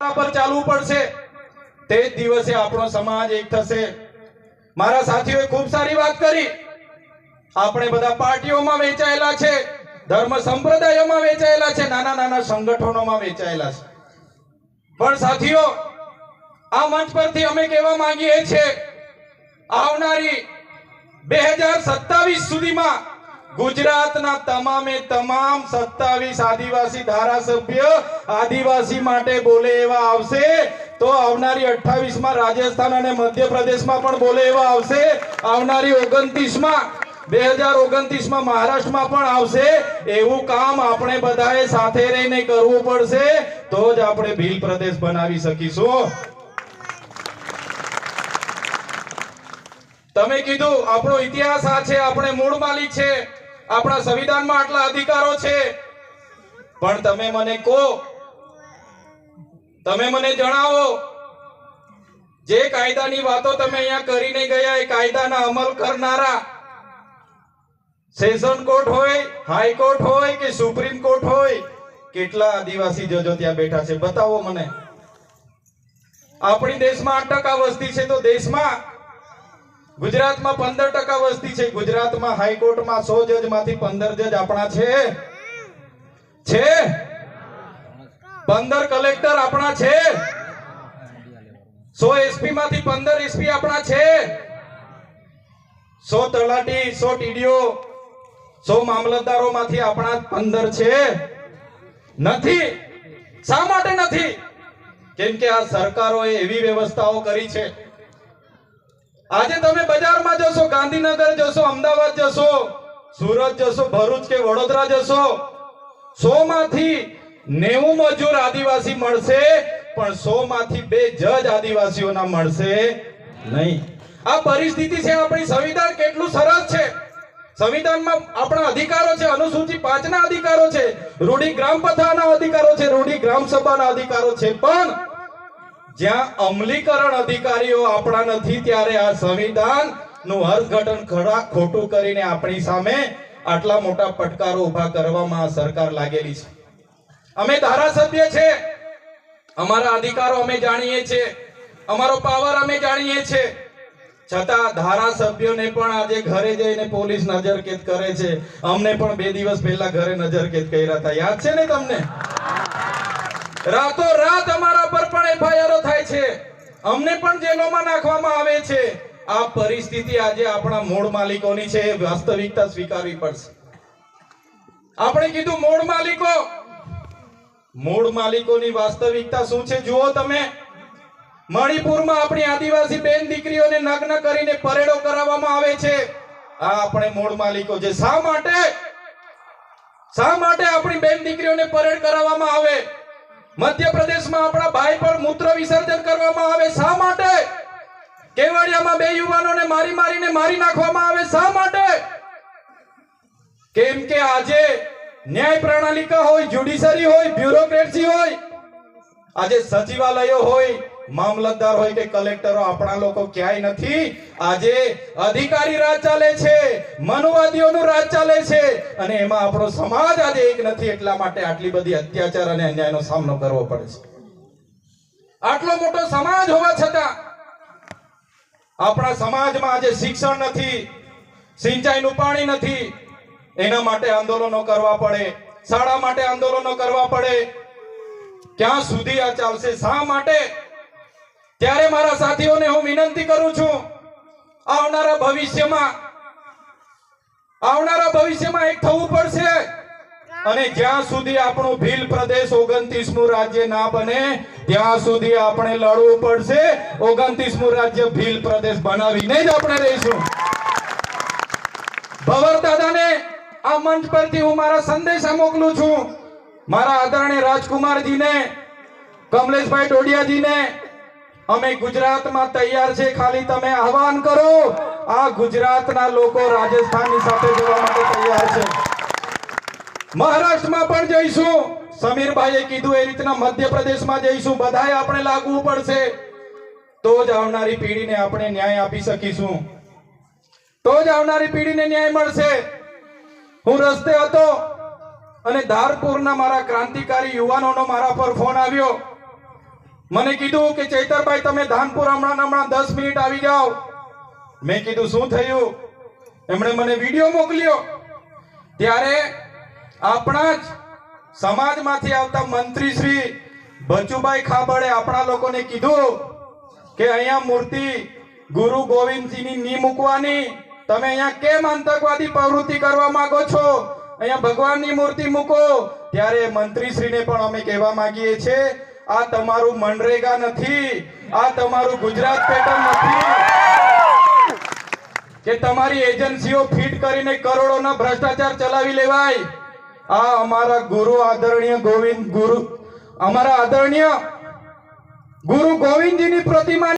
પર ચાલવું પડશે. તે જ દિવસે આપણો સમાજ એક થશે. મારા સાથીઓએ ખૂબ સારી વાત કરી. આપણે બધા પાર્ટીઓમાં વેચાયેલા છે. ધર્મ સંપ્રદાયોમાં વેચાયેલા છે. નાના નાના સંગઠનોમાં વેચાયેલા છે. પણ સાથીઓ, આ મંચ પરથી અમે કહેવા માંગીએ છીએ, આવનારી બે હજાર સત્તાવીસ સુધીમાં ગુજરાતના તમામે તમામ સત્તાવીસ આદિવાસી ધારાસભ્ય આદિવાસી માટે બોલે એવા આવશે. તો આવનારી અઠાવીસમાં રાજસ્થાન અને મધ્યપ્રદેશમાં પણ બોલે એવા આવશે. આવનારી ઓગણત્રીસમાં બે હજાર ઓગણત્રીસમાં મહારાષ્ટ્રમાં પણ આવશે. એવું કામ આપણે બધાએ સાથે રહીને કરવું પડશે. તો જ આપણે ભીલ પ્રદેશ બનાવી શકીશું. તમે કીધું આપણો ઇતિહાસ આ છે, આપણે મૂળ માલિક છે. આપણા સંવિધાનમાં આટલા અધિકારો છે. પણ તમે મને કહો, તમે મને જણાવો, જે કાયદાની વાતો તમે અહીંયા કરીને ગયા એ કાયદાના અમલ કરનારા સેશન કોર્ટ હોય હાઈકોર્ટ હોય કે સુપ્રીમ કોર્ટ હોય, કેટલા આદિવાસી જજો ત્યાં બેઠા છે? બતાવો મને. આપણી દેશમાં આઠ ટકા વસ્તી છે તો દેશમાં ગુજરાતમાં પંદર ટકા વસ્તી છે. ગુજરાતમાં હાઈકોર્ટમાં સો જજમાંથી પંદર જજ આપણા છે. છે? પંદર કલેક્ટર આપણા છે. સો એસપી માંથી પંદર એસપી આપણા છે. સો તલાટી, સો ટીડીઓ, સો મામલતદારો માંથી આપણા પંદર છે. નથી. શા માટે નથી? કેમ કે આ સરકારોએ એવી વ્યવસ્થાઓ કરી છે. આજે તમે બજારમાં જશો, ગાંધીનગર જશો, અમદાવાદ જશો, સુરત જશો, ભરૂચ કે વડોદરા જશો સો માંથી નેવું મજૂર આદિવાસી મળશે, પણ સો માંથી બે જજ આદિવાસીઓના મળશે નહીં. આ પરિસ્થિતિ છે આપણી સંવિધાન કેટલું સરસ છે. સંવિધાનમાં આપણા અધિકારો છે અનુસૂચિ પાંચના અધિકારો છે, રૂઢી ગ્રામ પથાના અધિકારો છે, રૂઢી ગ્રામ સભાના અધિકારો છે, પણ જ્યાં અમલીકરણ અધિકારીઓ આપણા નથી ત્યારે આ સંવિધાનનું અર્થઘટન ખરા ખોટું કરીને આપણી સામે આટલા મોટા પડકારો ઊભા કરવામાં સરકાર લાગેલી છે. અમે ધારાસભ્ય છે. અમારા અધિકારો અમે જાણીએ છીએ. અમારો પાવર અમે જાણીએ છીએ. છતાં ધારાસભ્યોને પણ આજે ઘરે જઈને પોલીસ નજરકેદ કરે છે. અમને પણ બે દિવસ પહેલા ઘરે નજરકેદ કર્યા હતા. યાદ છે ને તમને? રાતો રાત અમારા પણ થાય છે. અમને પણ જેલોમાં નાખવામાં આવે છે. આ પરિસ્થિતિ આજે આપણા મૂળ માલિકોની છે. વાસ્તવિકતા સ્વીકારવી પડશે. આપણે કીધું મૂળ માલિકો. મૂળ માલિકોની વાસ્તવિકતા શું છે? જુઓ તમે. મણિપુરમાં આપણી આદિવાસી બેન દીકરીઓને નગ્ન કરીને પરેડો કરાવવામાં આવે છે. આ આપણે મૂળ માલિકો છે. શા માટે? શા માટે આપણી બેન દીકરીઓને પરેડ કરાવવામાં આવે? મધ્યપ્રદેશમાં આપણા ભાઈ પર મૂત્ર વિસર્જન કરવામાં આવે શા માટે? કેવડિયામાં બે યુવાનોને મારી મારીને મારી નાખવામાં આવે શા માટે? કેમ કે આજે ન્યાય પ્રણાલિકા હોય, જ્યુડિશરી હોય, બ્યુરોક્રેસી હોય, આજે સચિવાલયો હોય, મામલતદાર હોય કે કલેક્ટરો, આપણા લોકો ક્યાંય નથી. આજે અધિકારી રાજ ચાલે છે. મનુવાદીઓનું રાજ ચાલે છે. અને એમાં આપણો સમાજ આજે એક નથી, એટલા માટે આટલી બધી અત્યાચાર અને અન્યાયનો સામનો કરવો પડે છે. આટલો મોટો સમાજ હોવા છતાં આપણા સમાજમાં આજે શિક્ષણ નથી, સિંચાઈનું પાણી નથી. એના માટે આંદોલનો કરવા પડે, શાળા માટે આંદોલનો કરવા પડે. ક્યાં સુધી આ ચાલશે, શા માટે? ત્યારે મારા સાથીઓને હું વિનંતી કરું છું, આવનારા ભવિષ્યમાં આવનારા ભવિષ્યમાં એક થવું પડશે. અને જ્યાં સુધી આપણું ભીલ પ્રદેશ ઓગણત્રીસમું રાજ્ય ના બને ત્યાં સુધી આપણે લડવું પડશે. ઓગણત્રીસમું રાજ્ય ભીલ પ્રદેશ બનાવીને જ આપણે રહીશું. ભવર દાદાને આ મંચ પરથી હું મારા સંદેશા મોકલું છું. મારા આદરણીય રાજકુમારજીને કમલેશભાઈ ડોડિયાજીને અમે ગુજરાતમાં તૈયાર છે. ખાલી તમે આહવાન કરો. આ ગુજરાતના લોકો રાજસ્થાનની સાથે જવા માટે તૈયાર છે. મહારાષ્ટ્રમાં પણ જઈશું. સમીરભાઈએ કીધું એ રીતના મધ્યપ્રદેશમાં જઈશું. બધાએ આપણે લાગવું પડશે. તો જ આવનારી પેઢીને આપણે ન્યાય આપી શકીશું. તો જ આવનારી પેઢીને ન્યાય મળશે. હું રસ્તે હતો અને ધારપુરના મારા ક્રાંતિકારી યુવાનોનો મારા પર ફોન આવ્યો. મને કીધું કે ચૈતરભાઈ, તમે ધાનપુર હમણાં હમણાં દસ મિનિટ આવી જાઓ. મેં કીધું, શું થયું? એમણે મને વીડિયો મોકલ્યો. ત્યારે આપણા જ સમાજમાંથી આવતા મંત્રી શ્રી બચુભાઈ ખાબડે આપણા લોકોને કીધું કે અહીંયા મૂર્તિ ગુરુ ગોવિંદસિંહની ની મૂકવાની. તમે અહીંયા કેમ આતંકવાદી પ્રવૃત્તિ કરવા માંગો છો? અહીંયા ભગવાનની મૂર્તિ મૂકો. ત્યારે મંત્રીશ્રીને પણ અમે કહેવા માંગીએ છીએ આ તમારું મનરેગા નથી. આ તમારું ગુજરાત પેટર્ન નથી. કે તમારી એજન્સીઓ ફીટ કરીને કરોડોના ભ્રષ્ટાચાર ચલાવી લેવાય. આ અમારા ગુરુ આદરણીય ગોવિંદ ગુરુ, અમારા આદરણીય ગુરુ ગોવિંદજીની પ્રતિમા